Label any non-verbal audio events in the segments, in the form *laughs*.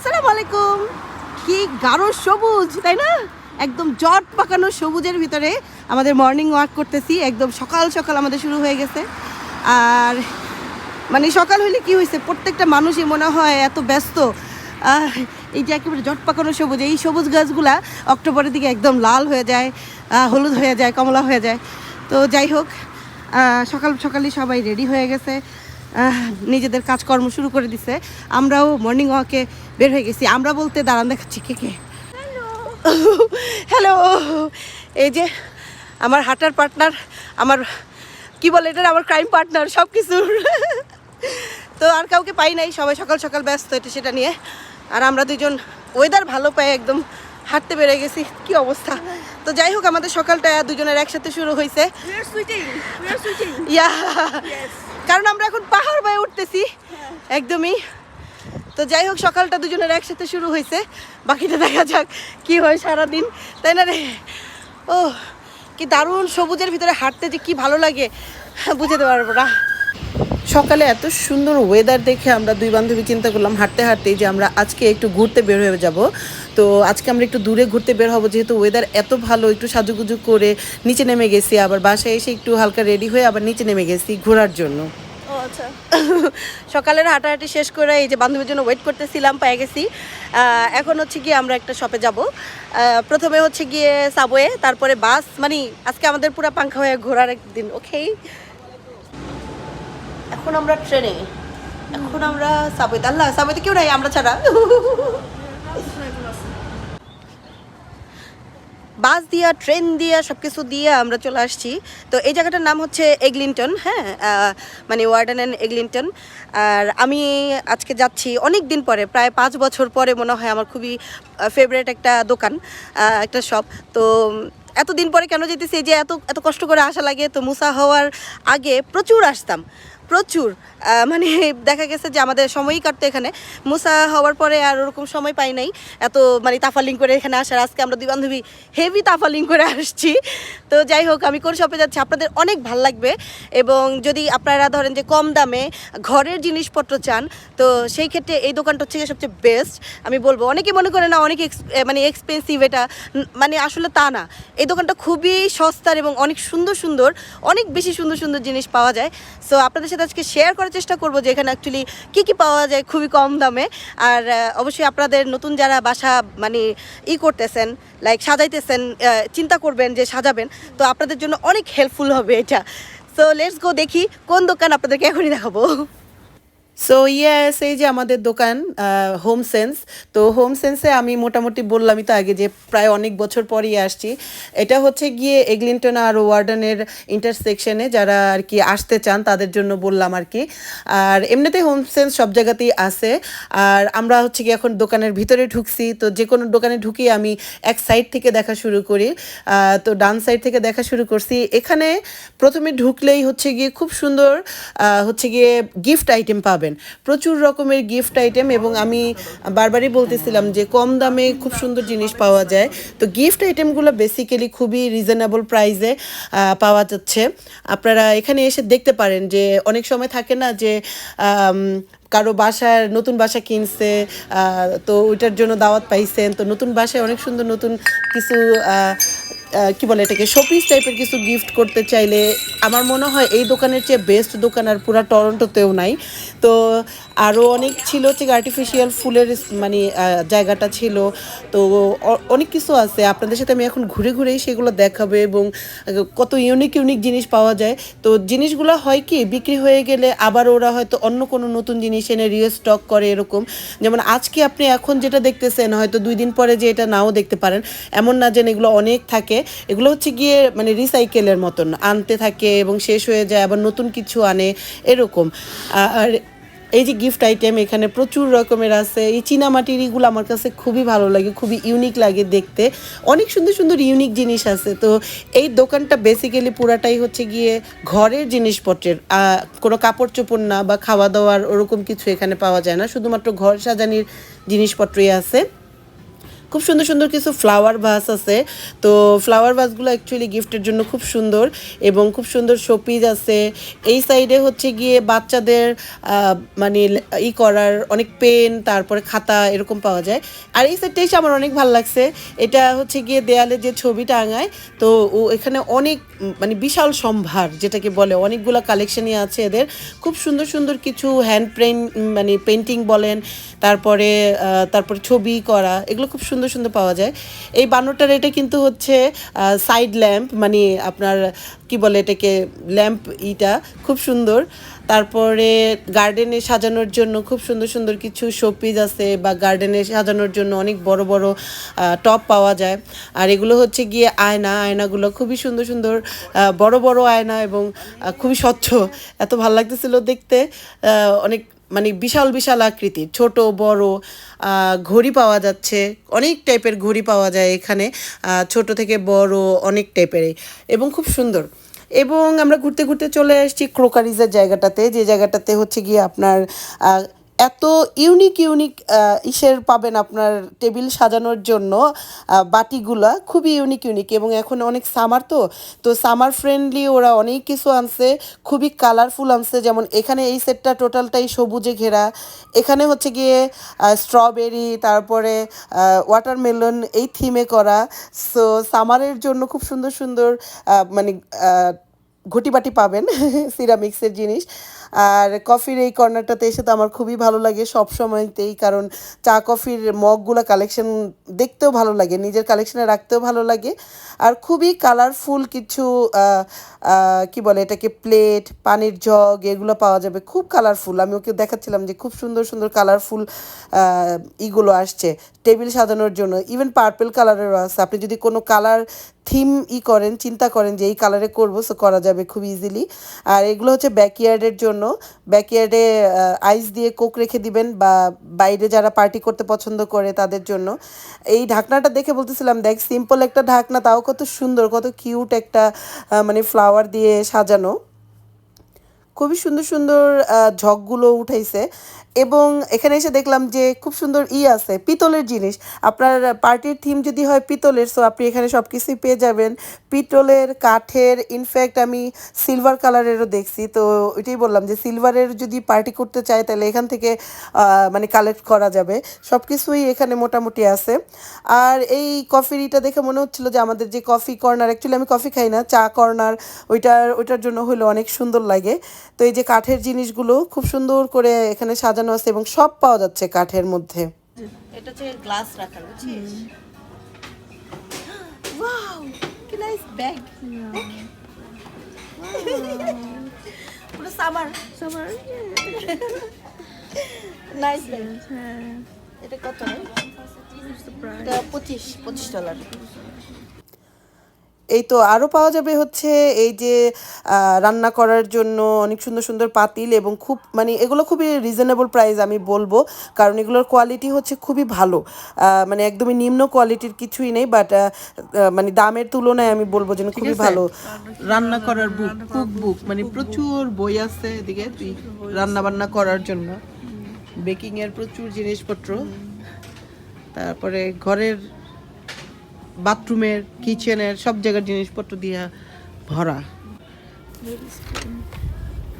আসসালামু আলাইকুম। কি গাঢ় সবুজ, তাই না? একদম জট পাকানো সবুজের ভিতরে আমাদের মর্নিং ওয়াক করতেছি। একদম সকাল সকাল আমাদের শুরু হয়ে গেছে। আর মানে সকাল হইলে কি হয়েছে প্রত্যেকটা মানুষই মনে হয় এত ব্যস্ত। এই যে একেবারে জট পাকানো সবুজ, এই সবুজ গাছগুলা অক্টোবরের দিকে একদম লাল হয়ে যায় হলুদ হয়ে যায়, কমলা হয়ে যায়। তো যাই হোক সকাল সকালই সবাই রেডি হয়ে গেছে। নিজেদের কাজকর্ম শুরু করে দিছে। আমরাও মর্নিং ওয়াকে বের হয়ে গেছি। আমরা বলতে দাঁড়ান দেখাচ্ছি কে কে। হ্যালো এই যে আমার হাঁটার পার্টনার আমার কি বলে এটা আমার ক্রাইম পার্টনার সব কিছুর তো আর কাউকে পাই নাই। সবাই সকাল সকাল ব্যস্ত এটা সেটা নিয়ে। আর আমরা দুজন ওয়েদার ভালো পাই একদম। হাঁটতে বেড়ে গেছি কি অবস্থা? তো যাই হোক আমাদের সকালটা দুজনের একসাথে শুরু হয়েছে. ইয়া। কারণ আমরা এখন পাহাড় বয়ে উঠতেছি একদমই। তো যাই হোক সকালটা দুজনের একসাথে শুরু হয়েছে বাকিটা দেখা যাক কি হয় সারাদিন। তাই না রে? ও কি দারুণ সবুজের ভিতরে হাঁটতে যে কি ভালো লাগে বুঝতে পারব না। সকালে এত সুন্দর ওয়েদার দেখে আমরা দুই বান্ধবী চিন্তা করলাম হাঁটতে হাঁটতেই যে আমরা আজকে একটু ঘুরতে বের হয়ে যাব। তো আজকে আমরা একটু দূরে ঘুরতে বের হব যেহেতু ওয়েদার এত ভালো, একটু সাজুগুজু করে নিচে নেমে গেছি, আবার বাসায় এসে একটু হালকা রেডি হয়ে আবার নিচে নেমে গেছি ঘোরার জন্য। আচ্ছা। *laughs* সকালের হাঁটাহাঁটি শেষ করে এই যে বান্ধবীর জন্য ওয়েট করতেছিলাম, পেয়ে গেছি। এখন হচ্ছে গিয়ে আমরা একটা শপে যাব। প্রথমে হচ্ছে গিয়ে সাবওয়ে তারপরে বাস মানে আজকে আমাদের পুরো পাঙ্খা হয়ে ঘোরার একদিন ওকে এখন আমরা ট্রেনে। এখন আমরা সাবওয়েতে আল্লাহ সাবওয়েতে কেউ নাই, আমরা ছাড়া। বাস দিয়া, ট্রেন দিয়া সব কিছু দিয়ে আমরা চলে আসছি। তো এই জায়গাটার নাম হচ্ছে এগলিন্টন হ্যাঁ? মানে ওয়ার্ডেন অ্যান্ড এগলিন্টন। আর আমি আজকে যাচ্ছি অনেক দিন পরে, প্রায় পাঁচ বছর পরে মনে হয় আমার খুবই ফেভারেট একটা দোকান একটা শপ তো এতদিন পরে কেন যেতেছি যে এত এত কষ্ট করে আসা লাগে, তো মুসা হওয়ার আগে প্রচুর আসতাম। প্রচুর। মানে দেখা গেছে যে আমাদের সময়ই কাটতো এখানে। মুসা হওয়ার পরে আর ওরকম সময় পাই নাই। এত মানে তাফালিং করে এখানে আসার। আজকে আমরা দুই বান্ধবী হেভি তাফালিং করে আসছি। তো যাই হোক, আমি কোন শপে যাচ্ছি, আপনাদের অনেক ভালো লাগবে। এবং যদি আপনারা ধরেন যে কম দামে ঘরের জিনিসপত্র চান, তো সেই ক্ষেত্রে এই দোকানটা হচ্ছে সবচেয়ে বেস্ট আমি বলব, অনেকে মনে করে না, অনেক মানে এক্সপেন্সিভ এটা। মানে আসলে তা না। এই দোকানটা খুবই সস্তার এবং অনেক সুন্দর সুন্দর, অনেক বেশি সুন্দর সুন্দর জিনিস পাওয়া যায়। সো আপনাদের সাথে আজকে শেয়ার করার চেষ্টা করব যে এখানে অ্যাকচুয়ালি কী কী পাওয়া যায় খুবই কম দামে। আর অবশ্যই আপনাদের নতুন যারা বাসা মানে ই করতেছেন লাইক সাজাইতেছেন চিন্তা করবেন যে সাজাবেন, তো আপনাদের জন্য অনেক হেল্পফুল হবে এটা। সো লেটস গো দেখি কোন দোকান আপনাদেরকে এখনই দেখাবো। সো ইয়েস এই যে আমাদের দোকান হোম সেন্স তো হোম সেন্সে আমি মোটামুটি বললামই তো আগে যে প্রায় অনেক বছর পরই আসছি। এটা হচ্ছে গিয়ে এগলিন্টন আর ওয়ার্ডেনের ইন্টারসেকশনে যারা আর কি আসতে চান, তাদের জন্য বললাম আর কি। আর এমনিতে হোম সেন্স সব জায়গাতেই আছে। আর আমরা হচ্ছে কি এখন দোকানের ভিতরে ঢুকছি, তো যে কোনো দোকানে ঢুকি আমি এক সাইড থেকে দেখা শুরু করি। তো ডান সাইড থেকে দেখা শুরু করছি। এখানে প্রথমে ঢুকলেই হচ্ছে গিয়ে খুব সুন্দর হচ্ছে গিয়ে গিফট আইটেম পাবেন। প্রচুর রকমের গিফট আইটেম এবং আমি বারবারই বলতেছিলাম যে কম দামে খুব সুন্দর জিনিস পাওয়া যায়। তো গিফট আইটেমগুলো বেসিক্যালি খুবই রিজনেবল প্রাইসে পাওয়া যাচ্ছে। আপনারা এখানে এসে দেখতে পারেন যে অনেক সময় থাকে না যে কারও বাসার নতুন বাসা কিনছে তো ওইটার জন্য দাওয়াত পাইছেন, তো নতুন বাসায় অনেক সুন্দর নতুন কিছু কি বলে এটাকে শোপিস টাইপের কিছু গিফট করতে চাইলে আমার মনে হয় এই দোকানের চেয়ে বেস্ট দোকান আর পুরা টরন্টোতেও নাই। তো আরও অনেক ছিল হচ্ছে আর্টিফিশিয়াল ফুলের মানে জায়গাটা ছিল। তো অনেক কিছু আছে। আপনাদের সাথে আমি এখন ঘুরে ঘুরেই সেগুলো দেখাবে এবং কত ইউনিক ইউনিক জিনিস পাওয়া যায়। তো জিনিসগুলো হয় কি, বিক্রি হয়ে গেলে আবার ওরা হয়তো অন্য কোনো নতুন জিনিস এনে রিস্টক করে এরকম। যেমন আজকে আপনি এখন যেটা দেখতেছেন, হয়তো দুই দিন পরে যে এটা নাও দেখতে পারেন, এমন না যেন এগুলো অনেক থাকে। এগুলো হচ্ছে গিয়ে মানে রিসাইকেলের মতন, আনতে থাকে এবং শেষ হয়ে যায়, আবার নতুন কিছু আনে, এরকম। আর এই যে গিফট আইটেম এখানে প্রচুর রকমের আছে। এই চীনামাটির এগুলো আমার কাছে খুবই ভালো লাগে, খুবই ইউনিক লাগে দেখতে। অনেক সুন্দর সুন্দর ইউনিক জিনিস আছে। তো এই দোকানটা বেসিক্যালি পুরাটাই হচ্ছে গিয়ে ঘরের জিনিসপত্রের কোনো কাপড় চোপড় না বা খাওয়া দাওয়ার ওরকম কিছু এখানে পাওয়া যায় না। শুধুমাত্র ঘর সাজানির জিনিসপত্রই আছে। খুব সুন্দর সুন্দর কিছু ফ্লাওয়ার ভাস আছে। তো ফ্লাওয়ার ভাসগুলো অ্যাকচুয়ালি গিফটের জন্য খুব সুন্দর এবং খুব সুন্দর শোপিস আছে। এই সাইডে হচ্ছে গিয়ে বাচ্চাদের মানে ই করার অনেক পেন তারপরে খাতা এরকম পাওয়া যায়। আর এই সাইডটা এসে আমার অনেক ভালো লাগছে। এটা হচ্ছে গিয়ে দেয়ালে যে ছবিটা আঙায় তো ও এখানে অনেক মানে বিশাল সম্ভার যেটাকে বলে। অনেকগুলো কালেকশনই আছে এদের। খুব সুন্দর সুন্দর কিছু হ্যান্ড পেন্ট মানে পেন্টিং বলেন, তারপরে তারপরে ছবি করা, এগুলো খুব সুন্দর সুন্দর সুন্দর পাওয়া যায়। এই বানরটার এটা কিন্তু হচ্ছে সাইড ল্যাম্প মানে আপনার, কি বলে এটাকে ল্যাম্প ইটা খুব সুন্দর। তারপরে গার্ডেনে সাজানোর জন্য খুব সুন্দর সুন্দর কিছু শোপিস আছে বা গার্ডেনে সাজানোর জন্য অনেক বড় বড় টপ পাওয়া যায়। আর এগুলো হচ্ছে গিয়ে আয়না, আয়নাগুলো খুবই সুন্দর সুন্দর বড় বড় আয়না এবং খুবই স্বচ্ছ। এত ভালো লাগতেছিল দেখতে। অনেক মানে বিশাল বিশাল আকৃতির। ছোট, বড় ঘড়ি পাওয়া যাচ্ছে। অনেক টাইপের ঘড়ি পাওয়া যায় এখানে। ছোট থেকে বড় অনেক টাইপের। এবং খুব সুন্দর। এবং আমরা ঘুরতে ঘুরতে চলে আসছি ক্রোকারিজের জায়গাটাতে। যে জায়গাটাতে হচ্ছে গিয়ে আপনার এত ইউনিক ইউনিক ইসের পাবেন আপনার টেবিল সাজানোর জন্য বাটিগুলা খুবই ইউনিক ইউনিক এবং এখন অনেক সামার তো। তো সামার ফ্রেন্ডলি ওরা অনেক কিছু আনছে, খুবই কালারফুল আনছে, যেমন এখানে এই সেটটা টোটালটাই সবুজে ঘেরা। এখানে হচ্ছে গিয়ে স্ট্রবেরি তারপরে ওয়াটারমেলন এই থিমে করা। সো সামারের জন্য খুব সুন্দর সুন্দর মানে ঘটিবাটি পাবেন *laughs* সিরামিক্সের জিনিস। আর কফির এই কর্নারটাতে এসে তো আমার খুবই ভালো লাগে সব সময়তেই, কারণ চা, কফির মগগুলো কালেকশন দেখতেও ভালো লাগে, নিজের কালেকশনে রাখতেও ভালো লাগে। আর খুবই কালারফুল কিছু কি বলে এটাকে প্লেট পানির জগ এগুলো পাওয়া যাবে, খুব কালারফুল আমি ওকে দেখাচ্ছিলাম যে খুব সুন্দর সুন্দর কালারফুল ইগুলো আসছে টেবিল সাজানোর জন্য। ইভেন পার্পেল কালারেরও আছে। আপনি যদি কোনো কালার থিম ই করেন, চিন্তা করেন যে এই কালারে করব সো করা যাবে খুব ইজিলি আর এগুলো হচ্ছে ব্যাকইয়ার্ডের জন্য ব্যাকইয়ার্ডে আইস দিয়ে কোক রেখে দিবেন বা বাইরে যারা পার্টি করতে পছন্দ করে তাদের জন্য। এই ঢাকনাটা দেখে বলতেছিলাম, দেখ সিম্পল একটা ঢাকনা, তাও কত সুন্দর, কত কিউট একটা মানে ফ্লাওয়ার দিয়ে সাজানো। খুবই সুন্দর সুন্দর ঝকগুলো উঠাইছে। এবং এখানে এসে দেখলাম যে খুব সুন্দর ই আছে, পিতলের জিনিস। আপনার পার্টির থিম যদি হয় পিতলের সো আপনি এখানে সব কিছুই পেয়ে যাবেন। পিতলের, কাঠের ইনফ্যাক্ট আমি সিলভার কালারেরও দেখছি, তো ওইটাই বললাম যে সিলভারের যদি পার্টি করতে চায় তাহলে এখান থেকে মানে কালেক্ট করা যাবে। সব কিছুই এখানে মোটামুটি আছে। আর এই কফির ইটা দেখে মনে হচ্ছিল যে আমাদের যে কফি কর্নার অ্যাকচুয়ালি আমি কফি খাই না, চা কর্নার ওইটার ওইটার জন্য হলো অনেক সুন্দর লাগে। তো এই যে কাঠের জিনিসগুলো খুব সুন্দর করে এখানে সাজানো আছে এবং সব পাওয়া যাচ্ছে কাঠের মধ্যে। এটা হচ্ছে গ্লাস রাখার বুঝছিস? ওয়াও কি নাইস ব্যাগ পুরো সামার Summer. নাইস ব্যাগ হ্যাঁ এটা কত. এটা পঁচিশ পঁচিশ ডলার এই তো আরও পাওয়া যাবে হচ্ছে এই যে রান্না করার জন্য অনেক সুন্দর সুন্দর পাতিল এবং খুব মানে এগুলো খুবই রিজনেবল প্রাইস আমি বলব কারণ এগুলোর কোয়ালিটি হচ্ছে খুবই ভালো। মানে একদমই নিম্ন কোয়ালিটির কিছুই নেই বাট মানে দামের তুলনায় আমি বলব যেন খুবই ভালো। রান্না করার বুক কুক বুক মানে প্রচুর বই আছে এদিকে তুই রান্না বান্না করার জন্য। বেকিং এর প্রচুর জিনিসপত্র। তারপরে ঘরের বাথরুমের কিচেনের সব জায়গার জিনিসপত্র দিয়ে ভরা।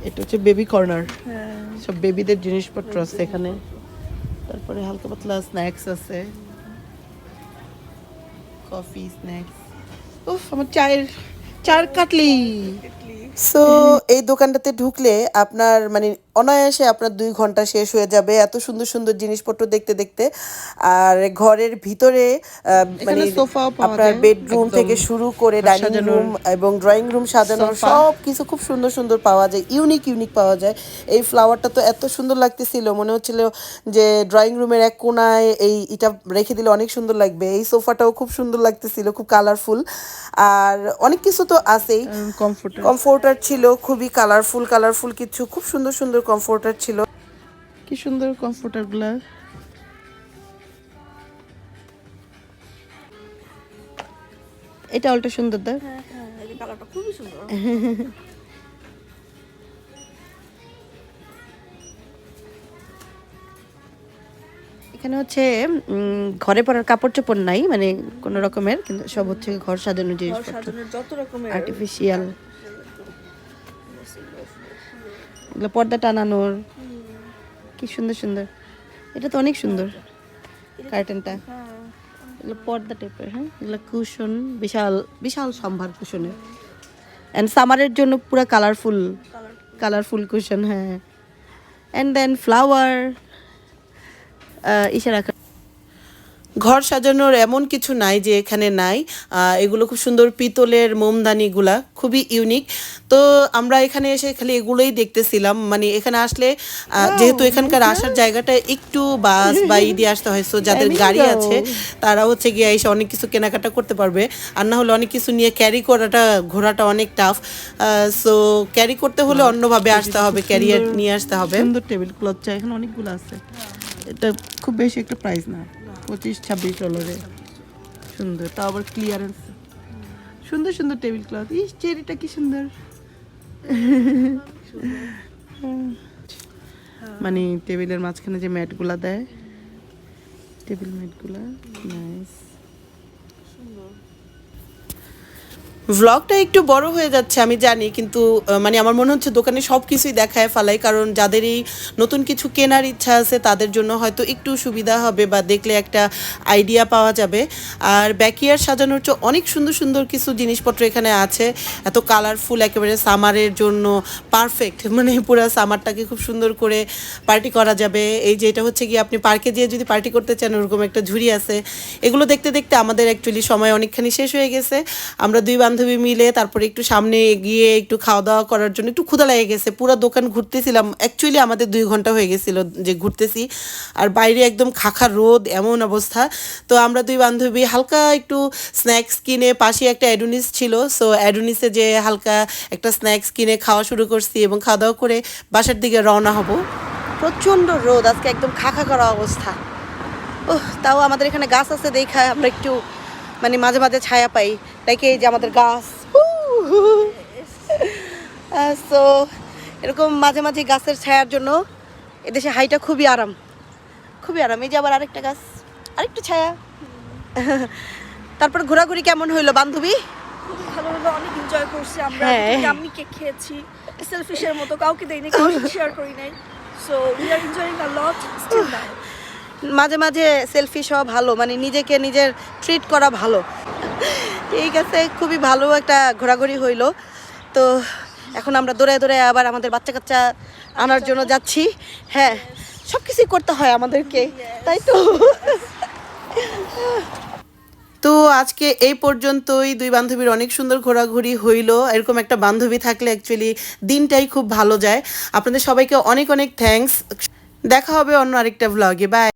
এটা হচ্ছে বেবি কর্নার হ্যাঁ। সব বেবিদের জিনিসপত্র আছে এখানে। তারপরে হালকা পাতলা স্ন্যাক্স আছে। কফি স্ন্যাক্স উফ আমার চায়ের চার কাটলি। সো এই দোকানটাতে ঢুকলে আপনার মানে অনায়াসে আপনার দুই ঘণ্টা শেষ হয়ে যাবে। এত সুন্দর সুন্দর জিনিসপত্র দেখতে দেখতে। আর ঘরের ভিতরে মানে আপনার বেডরুম থেকে শুরু করে ডাইনিং রুম এবং ড্রয়িং রুম সাজানোর। সব কিছু খুব সুন্দর সুন্দর পাওয়া যায়। ইউনিক ইউনিক পাওয়া যায়। এই ফ্লাওয়ারটা তো এত সুন্দর লাগতেছিল। মনে হচ্ছিল যে ড্রয়িং রুমের এক কোনায় এই এটা রেখে দিলে অনেক সুন্দর লাগবে। এই সোফাটাও খুব সুন্দর লাগতেছিল খুব কালারফুল আর অনেক কিছু তো আছেই। কমফোর্টার ছিল খুবই কালারফুল কালারফুল কিছু। খুব সুন্দর সুন্দর কমফোর্টার ছিল। কি সুন্দর কমফোর্টারগুলা। এটা অল্টা সুন্দর দা হ্যাঁ হ্যাঁ এই কালারটা খুবই সুন্দর। এখানে হচ্ছে ঘরে পরার কাপড় চোপড় নাই মানে কোনো রকমের কিন্তু সব হচ্ছে ঘর সাজানোর জিনিসপত্র। আর্টিফিশিয়াল এগুলো পর্দা টানানোর। কি সুন্দর সুন্দর। এটা তো অনেক সুন্দর কার্টেনটা। এগুলো পর্দা টাইপের হ্যাঁ? এগুলো কুশন, বিশাল বিশাল সম্ভার কুশনের। অ্যান্ড সামারের জন্য পুরো কালারফুল কালারফুল কুশন হ্যাঁ। অ্যান্ড দেন ফ্লাওয়ার ইসে রাখা ঘর সাজানোর এমন কিছু নাই যে এখানে নাই। এগুলো খুব সুন্দর পিতলের মোমদানিগুলা খুবই ইউনিক তো আমরা এখানে এসে খালি এগুলোই দেখতেছিলাম। মানে এখানে আসলে যেহেতু এখানকার আসার জায়গাটা একটু বাস বা *laughs* ই দিয়ে আসতে হয় সো যাদের গাড়ি আছে তারা হচ্ছে গিয়ে এসে অনেক কিছু কেনাকাটা করতে পারবে। আর না হলে অনেক কিছু নিয়ে ক্যারি করাটা ঘোরাটা অনেক টাফ সো ক্যারি করতে হলে অন্যভাবে আসতে হবে ক্যারিয়ার নিয়ে আসতে হবে। সুন্দর টেবিল ক্লথ চাই এখানে অনেকগুলো আছে। এটা খুব বেশি একটা প্রাইস না। পঁচিশ, ছাব্বিশ ডলারে সুন্দর, তাও আবার ক্লিয়ারেন্স সুন্দর সুন্দর টেবিল ক্লথ ইস, চেরিটা কি সুন্দর। মানে টেবিলের মাঝখানে যে ম্যাটগুলা দেয় টেবিল ম্যাটগুলা নাইস ভ্লগটা একটু বড় হয়ে যাচ্ছে, আমি জানি, কিন্তু মানে আমার মনে হচ্ছে দোকানে সব কিছুই দেখায় ফেলাই, কারণ যাদের এই নতুন কিছু কেনার ইচ্ছা আছে, তাদের জন্য হয়তো একটু সুবিধা হবে বা দেখলে একটা আইডিয়া পাওয়া যাবে। আর ব্যাকিয়ার সাজানোর চেয়ে অনেক সুন্দর সুন্দর কিছু জিনিসপত্র এখানে আছে। এত কালারফুল একেবারে সামারের জন্য পারফেক্ট মানে পুরো সামারটাকে খুব সুন্দর করে পার্টি করা যাবে। এই যে এটা হচ্ছে কি আপনি পার্কে যেয়ে যদি পার্টি করতে চান, ওরকম একটা ঝুড়ি আছে। এগুলো দেখতে দেখতে আমাদের অ্যাকচুয়ালি সময় অনেকখানি শেষ হয়ে গেছে। আমরা দুই বান্ধবী মিলে তারপরে একটু সামনে গিয়ে একটু খাওয়া দাওয়া করার জন্য একটু ক্ষুধা লেগে গেছে। পুরো দোকান ঘুরতেছিলাম। অ্যাকচুয়ালি আমাদের দুই ঘণ্টা হয়ে গেছিল যে ঘুরতেছি। আর বাইরে একদম খাখা রোদ, এমন অবস্থা। তো আমরা দুই বান্ধবী হালকা একটু স্ন্যাক্স কিনে পাশে একটা অ্যাডোনিস ছিল। সো অ্যাডুনিসে যে হালকা একটা স্ন্যাক্স কিনে খাওয়া শুরু করছি এবং খাওয়া দাওয়া করে বাসার দিকে রওনা হব। প্রচণ্ড রোদ, আজকে একদম খাখা করা অবস্থা। ওহ, তাও আমাদের এখানে গাছ আছে, দেখা আমরা একটু মানে মাঝে মাঝে ছায়া পাই লাইক এই যে আমাদের গাছ? সো এরকম মাঝে মাঝে গাছের ছায়ার জন্য এদেশে হাইটা খুবই আরাম খুবই আরাম। এই যে আবার আরেকটা গাছ আরেকটু ছায়া। তারপর ঘোরাঘুরি কেমন হইল বান্ধবী? খুবই ভালোভাবে অনেক এনজয় করছি আমরা। হ্যাঁ। আমি কেক খেয়েছি সেলফিশের মতো কাউকে দেইনি কাউকে শেয়ার করি নাই। So we are enjoying a lot still now মাঝে মাঝে সেলফি সব ভালো মানে নিজেকে নিজের ট্রিট করা ভালো। ঠিক আছে, খুবই ভালো একটা ঘোরাঘুরি হইল। তো এখন আমরা দৌড়ে দৌড়ে আবার আমাদের বাচ্চা কাচ্চা আনার জন্য যাচ্ছি। হ্যাঁ সব কিছুই করতে হয় আমাদেরকে, তাই তো? তো আজকে এই পর্যন্তই, দুই বান্ধবীর অনেক সুন্দর ঘোরাঘুরি হইল। এরকম একটা বান্ধবী থাকলে অ্যাকচুয়ালি দিনটাই খুব ভালো যায়। আপনাদের সবাইকে অনেক অনেক থ্যাঙ্কস দেখা হবে অন্য আরেকটা ভ্লগে বাই